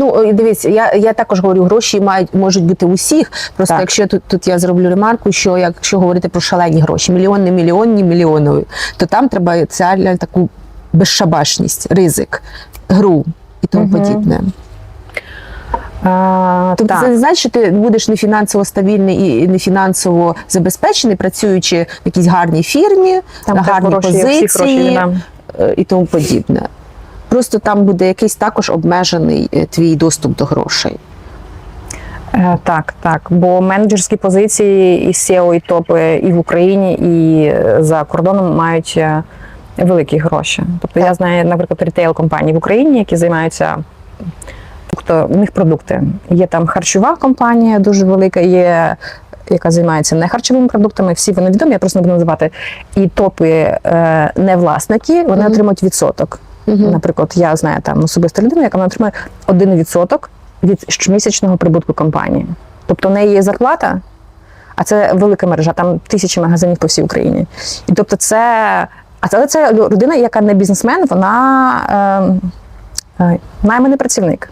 Ну дивіться, я, я також говорю, гроші мають можуть бути у всіх. Просто Так. якщо тут, тут я зроблю ремарку, що якщо говорити про шалені гроші, мільйонні, мільйонні, мільйонові, то там треба це таку безшабашність, ризик, гру і тому Мгм. подібне. А, Тобто так. це не значить, що ти будеш не фінансово стабільний і не фінансово забезпечений, працюючи в якійсь гарній фірмі, Там на гарній гроші, всі гроші позиції віддам. е, і тому подібне. Просто там буде якийсь також обмежений е, твій доступ до грошей. Е, Так, так. Бо менеджерські позиції і SEO, і топи і в Україні, і е, за кордоном мають е, великі гроші. Тобто я знаю, наприклад, рітейл компанії в Україні, які займаються. Тобто в них продукти. Є там харчова компанія дуже велика, є яка займається не харчовими продуктами, всі вони відомі, я просто не буду називати. І топи е, не власники, вони Мгм. отримують відсоток. Мгм. Наприклад, я знаю там особиста людина, яка отримує 1% від щомісячного прибутку компанії. Тобто в неї є зарплата, а це велика мережа, там тисячі магазинів по всій Україні. І тобто це, але це людина, яка не бізнесмен, вона е, е, найманий працівник.